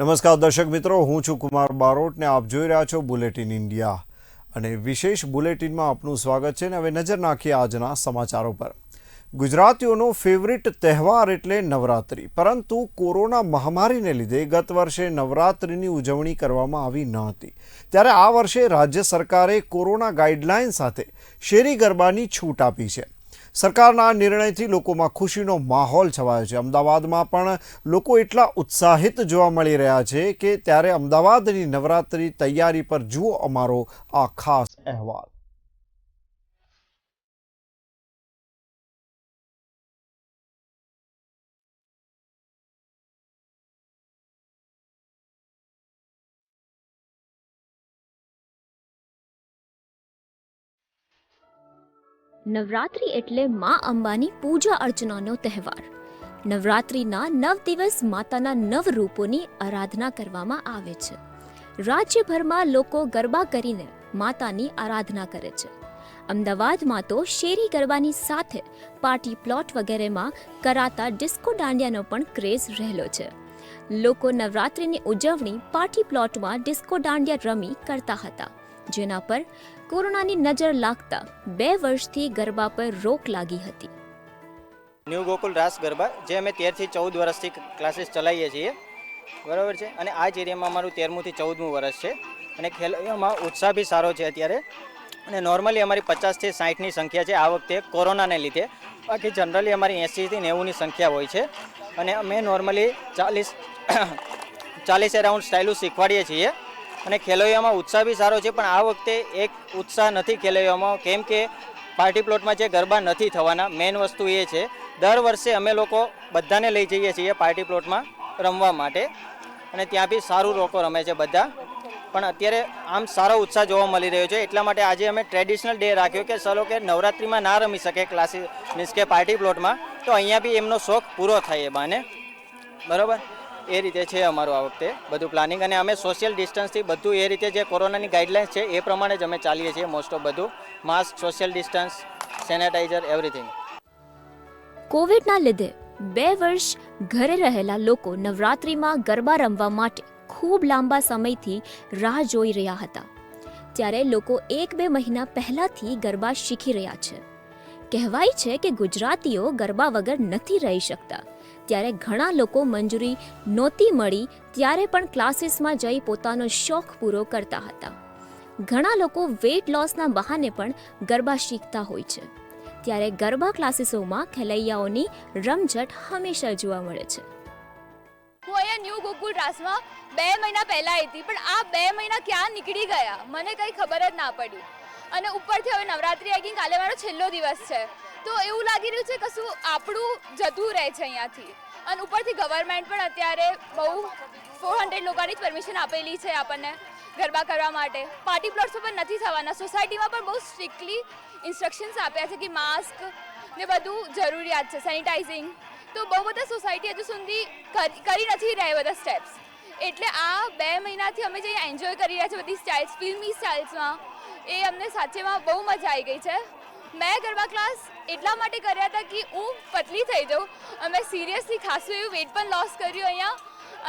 નમસ્કાર દર્શક મિત્રો, હું છું કુમાર બારોટ ને આપ જોઈ રહ્યા છો બુલેટિન ઇન્ડિયા. અને વિશેષ બુલેટિનમાં આપનું સ્વાગત છે ને હવે નજર નાખીએ આજના સમાચારો પર. ગુજરાતીઓનો ફેવરિટ તહેવાર એટલે નવરાત્રિ. પરંતુ કોરોના મહામારીને લીધે ગત વર્ષે નવરાત્રિની ઉજવણી કરવામાં આવી ન હતી. ત્યારે આ વર્ષે રાજ્ય સરકારે કોરોના ગાઈડલાઇન સાથે શેરી ગરબાની છૂટ આપી છે. સરકારના નિર્ણયથી લોકોમાં ખુશીનો માહોલ છવાયો છે. અમદાવાદમાં પણ લોકો એટલા ઉત્સાહિત જોવા મળી રહ્યા છે કે ત્યારે અમદાવાદની નવરાત્રી તૈયારી પર જુઓ અમારો આ ખાસ અહેવાલ. નવરાત્રિ એટલે મા અંબાની પૂજા અર્ચનાનો તહેવાર. નવરાત્રિના નવ દિવસ માતાના નવ રૂપોની આરાધના કરવામાં આવે છે. રાજ્યભરમાં લોકો ગરબા કરીને માતાની આરાધના કરે છે. અમદાવાદમાં તો શેરી ગરબાની સાથે પાર્ટી પ્લોટ વગેરેમાં કરાતા ડિસ્કો દાંડિયાનો પણ ક્રેઝ રહેલો છે. લોકો નવરાત્રિની ઉજવણી પાર્ટી પ્લોટમાં ડિસ્કો દાંડિયા રમી કરતા હતા, જેના પર કોરોનાની નજર લાગતા બે વર્ષથી ગરબા પર રોક લાગી હતી. ન્યૂ ગોકુલ રાસ ગરબા, જે અમે તેરથી ચૌદ વર્ષથી ક્લાસીસ ચલાવીએ છીએ. બરાબર છે? અને આ જ એરિયામાં અમારું તેરમુંથી ચૌદમું વર્ષ છે. અને ખેલાડીઓમાં ઉત્સાહ બી સારો છે અત્યારે. અને નોર્મલી અમારી પચાસથી સાઠની સંખ્યા છે આ વખતે કોરોનાને લીધે. બાકી જનરલી અમારી એંસીથી નેવુંની સંખ્યા હોય છે. અને અમે નોર્મલી ચાલીસ ચાલીસ એરાઉન્ડ સ્ટાઇલો શીખવાડીએ છીએ. અને ખેલૈયામાં ઉત્સાહ બી સારો છે, પણ આ વખતે એક ઉત્સાહ નથી ખેલૈયામાં. કેમ કે પાર્ટી પ્લોટમાં જે ગરબા નથી થવાના, મેઇન વસ્તુ એ છે. દર વર્ષે અમે લોકો બધાને લઈ જઈએ છીએ પાર્ટી પ્લોટમાં રમવા માટે. અને ત્યાં બી સારું લોકો રમે છે બધા. પણ અત્યારે આમ સારો ઉત્સાહ જોવા મળી રહ્યો છે. એટલા માટે આજે અમે ટ્રેડિશનલ ડે રાખ્યો કે ચલો કે નવરાત્રિમાં ના રમી શકે ક્લાસી મીન્સ કે પાર્ટી પ્લોટમાં, તો અહીંયા બી એમનો શોખ પૂરો થાય એ બાને. બરાબર? એ રીતે છે અમારું આ વખતે બધું પ્લાનિંગ અને અમે સોશિયલ ડિસ્ટન્સથી બધું એ રીતે જે કોરોનાની ગાઈડલાઇન્સ છે એ પ્રમાણે જ અમે ચાલીએ છીએ મોસ્ટ ઓફ બધું. Mask social distance sanitizer everything કોવિડના લીધે બે વર્ષ ઘરે રહેલા લોકો નવરાત્રિમાં ગરબા રમવા માટે ખૂબ લાંબા સમયથી રાહ જોઈ રહ્યા હતા. ત્યારે લોકો એક બે મહિના પહેલાથી ગરબા શીખી રહ્યા છે. કહેવાય છે કે ગુજરાતીઓ ગરબા વગર નથી રહી શકતા. ત્યારે ઘણા લોકો મંજૂરી નહોતી મળી, ત્યારે પણ ક્લાસીસમાં જઈ પોતાનો શોખ પૂરો કરતા હતા. ઘણા લોકો વેઇટ લોસના બહાને પણ ગરબા શીખતા હોય છે. ત્યારે ગરબા ક્લાસીસોમાં ખેલૈયાઓની રમઝટ હંમેશા જોવા મળે છે. હું અહીંયા ન્યૂ ગોકુલ રાસમાં બે મહિના પહેલાં આવી હતી, પણ આ બે મહિના ક્યાં નીકળી ગયા? મને કંઈ ખબર જ ના પડી. અને ઉપરથી હવે નવરાત્રિ આવી ગઈ કાલે મારો છેલ્લો દિવસ છે. તો એવું લાગી રહ્યું છે કશું આપણું જતું રહે છે અહીંયાથી. અને ઉપરથી ગવર્મેન્ટ પણ અત્યારે બહુ ફોર હંડ્રેડ લોકોની જ પરમિશન આપેલી છે આપણને ગરબા કરવા માટે. પાર્ટી પ્લોટ્સ પર નથી થવાના. સોસાયટીમાં પણ બહુ સ્ટ્રિક્ટલી ઇન્સ્ટ્રક્શન્સ આપ્યા છે કે માસ્ક ને બધું જરૂરિયાત છે સેનિટાઇઝિંગ તો બહુ બધા સોસાયટી હજુ સુધી કરી નથી રહ્યા બધા સ્ટેપ્સ એટલે આ બે મહિનાથી અમે જે એન્જોય કરી રહ્યા છે બધી સ્ટાઇલ્સ ફિલ્મી સ્ટાઇલ્સમાં એ અમને સાચેમાં બહુ મજા આવી ગઈ છે. મેં ગરબા ક્લાસ એટલા માટે કર્યા હતા કે હું પતલી થઈ જાઉં. અમે સિરિયસલી ખાસું એવું વેટ પણ લોસ કર્યું અહીંયા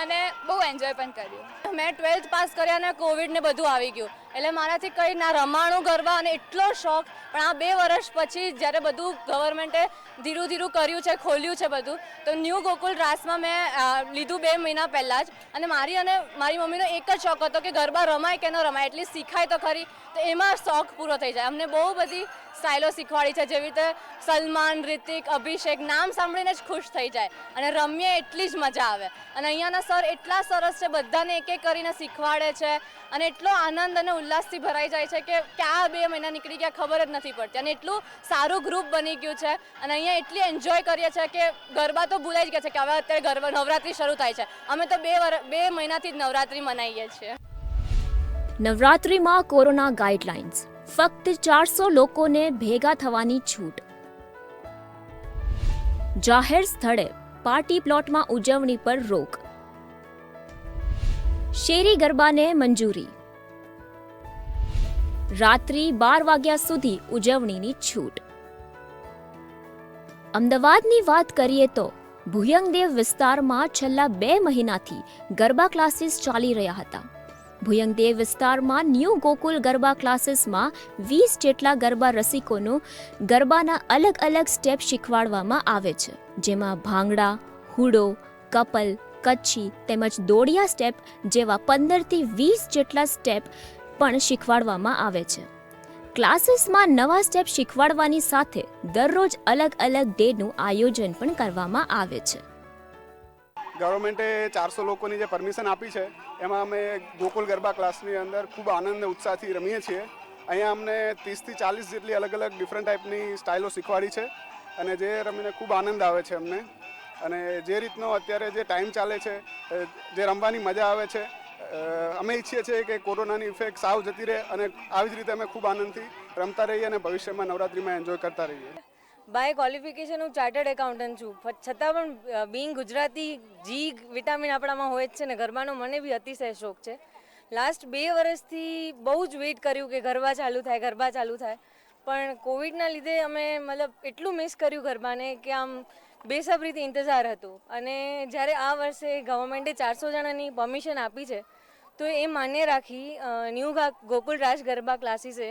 અને બહુ એન્જોય પણ કર્યું. મેં ટ્વેલ્થ પાસ કર્યા અને કોવિડ ને બધું આવી ગયું. એટલે મારાથી કંઈ ના રમાણું ગરબા અને એટલો શોખ. પણ આ બે વર્ષ પછી જ્યારે બધું ગવર્મેન્ટે ધીરું ધીરું કર્યું છે, ખોલ્યું છે બધું, તો ન્યૂ ગોકુલ રાસમાં મેં લીધું બે મહિના પહેલાં જ. અને મારી અને મારી મમ્મીનો એક જ શોખ હતો કે ગરબા રમાય કે ન રમાય, એટલી શીખાય તો ખરી. તો એમાં શોખ પૂરો થઈ જાય. અમને બહુ બધી સ્ટાઇલો શીખવાડી છે, જેવી રીતે સલમાન, રિતિક, અભિષેક, નામ સાંભળીને જ ખુશ થઈ જાય. અને રમીએ એટલી જ મજા આવે. અને અહીંયાના સર એટલા સરસ છે, બધાને એક એક કરીને શીખવાડે છે. અને એટલો આનંદ અને ઉલ્લાસથી ભરાઈ જાય છે કે ક્યાં બે મહિના નીકળી ગયા ખબર જ નથી પડતી. અને એટલું સારું ગ્રુપ બની ગયું છે. અને અહીંયા એટલી એન્જોય કરીએ છીએ કે ગરબા તો ભૂલાઈ જ ગયા છે કે હવે અત્યારે ગરબા, નવરાત્રિ શરૂ થાય છે. અમે તો બે બે મહિનાથી જ નવરાત્રિ મનાવીએ છીએ. નવરાત્રિમાં કોરોના ગાઈડલાઇન્સ. ફક્ત ચારસો લોકોને ભેગા થવાની છૂટ. જાહેર સ્થળે પાર્ટી પ્લોટમાં ઉજવણી પર રોક. શેરી ગરબાને મંજૂરી. રાત્રિ બાર વાગ્યા સુધી ઉજવણીની છૂટ. અમદાવાદની વાત કરીએ તો ભુયંગદેવ વિસ્તારમાં છેલ્લા બે મહિનાથી ગરબા ક્લાસીસ ચાલી રહ્યા હતા. ભુયંગદેવ વિસ્તારમાં ન્યૂ ગોકુલ ગરબા ક્લાસીસમાં વીસ જેટલા ગરબા રસિકોનું ગરબાના અલગ અલગ સ્ટેપ શીખવાડવામાં આવે છે. જેમાં ભાંગડા, હુડો, કપલ, કચ્છી તેમજ દોડિયા સ્ટેપ જેવા પંદરથી વીસ જેટલા સ્ટેપ પણ શીખવાડવામાં આવે છે. ક્લાસીસમાં નવા સ્ટેપ શીખવાડવાની સાથે દરરોજ અલગ અલગ ડેનું આયોજન પણ કરવામાં આવે છે. ગવર્મેન્ટે ચારસો લોકોની જે પરમિશન આપી છે, એમાં અમે ગોકુલ ગરબા ક્લાસની અંદર ખૂબ આનંદ અને ઉત્સાહથી રમીએ છીએ. અહીંયા અમને ત્રીસથી ચાલીસ જેટલી અલગ અલગ ડિફરન્ટ ટાઈપની સ્ટાઇલો શીખવાડી છે અને જે રમીને ખૂબ આનંદ આવે છે અમને. અને જે રીતનો અત્યારે જે ટાઈમ ચાલે છે જે રમવાની મજા આવે છે અમે ઈચ્છીએ છીએ કે કોરોનાની ઇફેક્ટ સાવ જતી રહે અને આવી જ રીતે અમે ખૂબ આનંદથી રમતા રહીએ અને ભવિષ્યમાં નવરાત્રિમાં એન્જોય કરતા રહીએ. બાય ક્વોલિફિકેશન હું ચાર્ટર્ડ એકાઉન્ટન્ટ છું. છતાં પણ બિંગ ગુજરાતી જી વિટામિન આપણામાં હોય જ છે ને ગરબાનો મને બી અતિશય શોખ છે. લાસ્ટ બે વર્ષથી બહુ જ વેઇટ કર્યું કે ગરબા ચાલુ થાય ગરબા ચાલુ થાય. પણ કોવિડના લીધે અમે મતલબ એટલું મિસ કર્યું ગરબાને કે આમ બેસબરીથી ઇંતજાર હતો. અને જ્યારે આ વર્ષે ગવર્મેન્ટે ચારસો જણાની પરમિશન આપી છે, તો એ માન્ય રાખી ન્યૂ ગોકુલ રાજ ગરબા ક્લાસીસે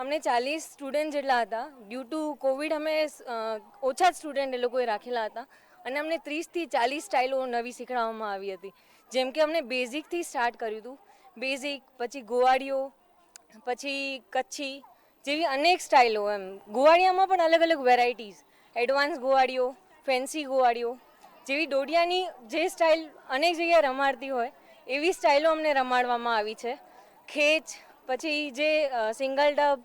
અમને ચાલીસ સ્ટુડન્ટ જેટલા હતા. ડ્યુ ટુ કોવિડ અમે ઓછા જ સ્ટુડન્ટ એ લોકોએ રાખેલા હતા અને અમને ત્રીસથી ચાલીસ સ્ટાઇલો નવી શીખવાડવામાં આવી હતી. જેમ કે અમને બેઝિકથી સ્ટાર્ટ કર્યું હતું. બેઝિક પછી ગોવાડીઓ પછી કચ્છી જેવી અનેક સ્ટાઇલો એમ. ગોવાડિયામાં પણ અલગ અલગ વેરાયટીઝ એડવાન્સ ગોવાડીઓ ફેન્સી ગોવાડીઓ જેવી દોડિયાની જે સ્ટાઇલ અનેક જગ્યાએ રમાડતી હોય, એવી સ્ટાઇલો અમને રમાડવામાં આવી છે. ખેંચ, પછી જે સિંગલ ડબ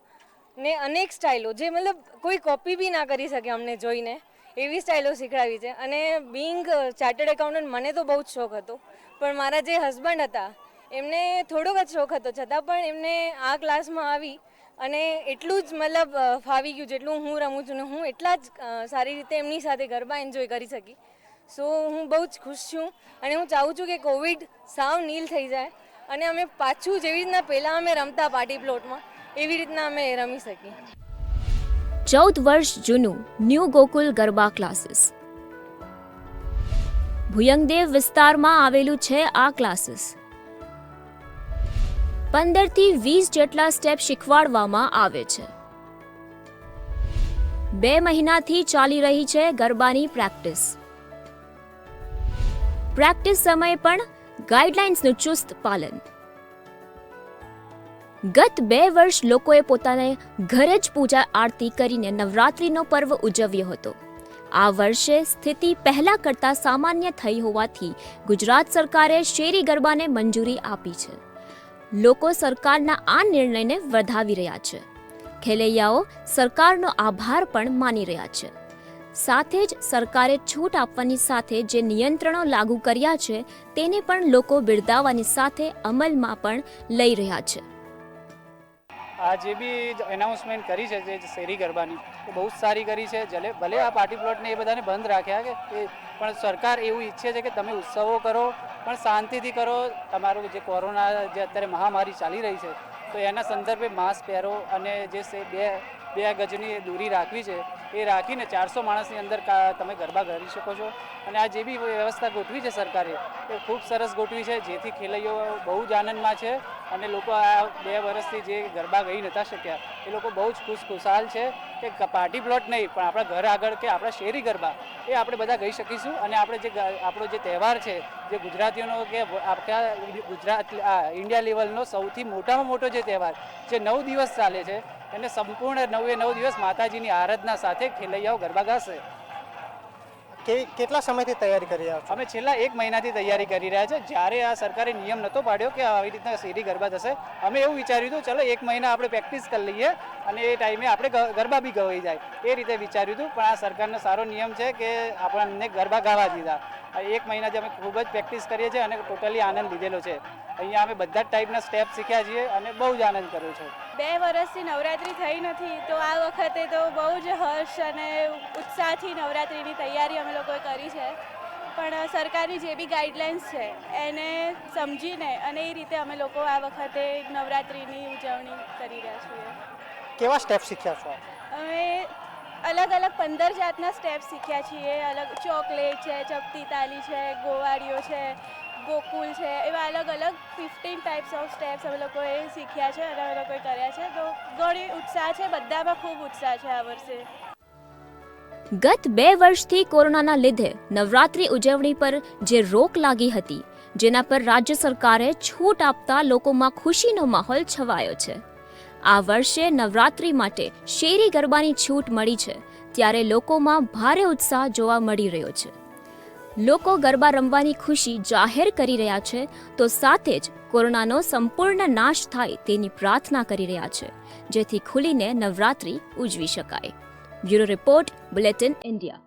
ને અનેક સ્ટાઇલો જે મતલબ કોઈ કોપી બી ના કરી શકે અમને જોઈને, એવી સ્ટાઇલો શીખડાવી છે. અને બિંગ ચાર્ટર્ડ એકાઉન્ટન્ટ મને તો બહુ જ શોખ હતો. પણ મારા જે હસબન્ડ હતા, એમને થોડોક જ શોખ હતો. છતાં પણ એમને આ ક્લાસમાં આવી અને એટલું જ મતલબ ફાવી ગયું જેટલું હું રમું છું ને હું એટલા જ સારી રીતે એમની સાથે ગરબા એન્જોય કરી શકી. સો હું બહુ જ ખુશ છું અને હું ચાહું છું કે કોવિડ સાવ નીલ થઈ જાય અને અમે પાછું જેવી રીતના પહેલાં અમે રમતા પાર્ટી પ્લોટમાં એવી રીતના અમે રમી શકીએ. ચૌદ વર્ષ જૂનું ન્યૂ ગોકુલ ગરબા ક્લાસીસ. ભુયંગદેવ વિસ્તારમાં આવેલું છે આ ક્લાસીસ. પંદરથી વીસ જેટલા સ્ટેપ શીખવાડવામાં આવે છે. બે મહિનાથી ચાલી રહી છે ગરબાની પ્રેક્ટિસ. પ્રેક્ટિસ સમયે પણ ગાઈડલાઇન્સનું ચુસ્ત પાલન. ગત બે વર્ષ લોકોએ પોતાને ઘરે જ પૂજા આરતી કરીને નવરાત્રિનો પર્વ ઉજવ્યો હતો. આ વર્ષે સ્થિતિ પહેલા કરતાં સામાન્ય થઈ હોવાથી ગુજરાત સરકારે શેરી ગરબાને મંજૂરી આપી છે. લોકો સરકારના આ નિર્ણયને વધાવી રહ્યા છે. ખેલૈયાઓ સરકારનો આભાર પણ માની રહ્યા છે. સાથે જ સરકારે છૂટ આપવાની સાથે જે નિયંત્રણો લાગુ કર્યા છે, તેને પણ લોકો બિરદાવવાની સાથે અમલમાં પણ લઈ રહ્યા છે. આ જે બી એનાઉન્સમેન્ટ કરી છે, જે શેરી ગરબાની, એ બહુ જ સારી કરી છે. જલે, ભલે આ પાર્ટી પ્લોટને એ બધાને બંધ રાખ્યા કે, એ, પણ સરકાર એવું ઈચ્છે છે કે તમે ઉત્સવો કરો, પણ શાંતિથી કરો. તમારું જે કોરોના જે અત્યારે મહામારી ચાલી રહી છે, તો એના સંદર્ભે માસ્ક પહેરો અને જે બે બે ગજની દૂરી રાખવી છે. એ રાખીને ચારસો માણસની અંદર તમે ગરબા કરી શકો છો. અને આ જે બી વ્યવસ્થા ગોઠવી છે સરકારે, એ ખૂબ સરસ ગોઠવી છે. જેથી ખેલૈયાઓ બહુ જ આનંદમાં છે અને લોકો આ બે વર્ષથી જે ગરબા ગઈ નતા શક્યા, એ લોકો બહુ જ ખુશ ખુશાલ છે કે પાર્ટી પ્લોટ નહીં, પણ આપણા ઘર આગળ કે આપણા શેરી ગરબા, એ આપણે બધા ગઈ શકીશું. અને આપણે જે આપણો જે તહેવાર છે, જે ગુજરાતીઓનો કે આપણા ગુજરાત, આ ઇન્ડિયા લેવલનો સૌથી મોટામાં મોટો જે તહેવાર, જે નવ દિવસ ચાલે છે એને સંપૂર્ણ નવે નવ દિવસ માતાજીની આરાધના સાથે ખેલૈયાઓ ગરબા ગાશે. કેટલા સમયથી તૈયારી કરી રહ્યા અમે છેલ્લા એક મહિનાથી તૈયારી કરી રહ્યા છે. જ્યારે આ સરકારે નિયમ નહોતો પાડ્યો કે આવી રીતના શેરી ગરબા થશે અમે એવું વિચાર્યું હતું ચલો એક મહિના આપણે પ્રેક્ટિસ કરી લઈએ અને એ ટાઈમે આપણે ગરબા બી ગવાઈ જાય. એ રીતે વિચાર્યું હતું. પણ આ સરકારનો સારો નિયમ છે કે આપણને ગરબા ગાવા દીધા. એક મહિનાથી અમે ખૂબ જ પ્રેક્ટિસ કરીએ છીએ અને ટોટલી આનંદ લીધેલો છે. અહીંયા અમે બધા જ ટાઈપના સ્ટેપ શીખ્યા છીએ અને બહુ જ આનંદ કર્યો છે. બે વર્ષથી નવરાત્રિ થઈ નથી તો આ વખતે તો બહુ જ હર્ષ અને ઉત્સાહથી નવરાત્રિની તૈયારી અમે લોકોએ કરી છે. પણ સરકારની જે બી ગાઈડલાઇન્સ છે એને સમજીને અને એ રીતે અમે લોકો આ વખતે નવરાત્રિની ઉજવણી કરી રહ્યા છીએ. કેવા સ્ટેપ શીખ્યા છો અમે અલગ અલગ પંદર જાતના સ્ટેપ શીખ્યા છીએ. અલગ ચોકલેટ છે, ચપટી તાલી છે, ગોવાળીઓ છે, ગોકુલ છે, એવા અલગ અલગ ફિફ્ટીન ટાઈપ્સ ઓફ સ્ટેપ્સ અમે લોકોએ શીખ્યા છે અને અમે લોકોએ કર્યા છે. તો ઘણી ઉત્સાહ છે, બધામાં ખૂબ ઉત્સાહ છે આ વર્ષે. ગત બે વર્ષથી કોરોનાના લીધે નવરાત્રી ઉજવણી પર જે રોક લાગી હતી, જેના પર રાજ્ય સરકારે છૂટ આપતા લોકોમાં ખુશીનો માહોલ છવાયો છે. આ વર્ષે નવરાત્રી માટે શેરી ગરબાની છૂટ મળી છે, ત્યારે લોકોમાં ભારે ઉત્સાહ જોવા મળી રહ્યો છે. લોકો ગરબા રમવાની ખુશી જાહેર કરી રહ્યા છે, તો સાથે જ કોરોનાનો સંપૂર્ણ નાશ થાય તેની પ્રાર્થના કરી રહ્યા છે, જેથી ખુલીને નવરાત્રી ઉજવી શકાય. Bureau report, bulletin India.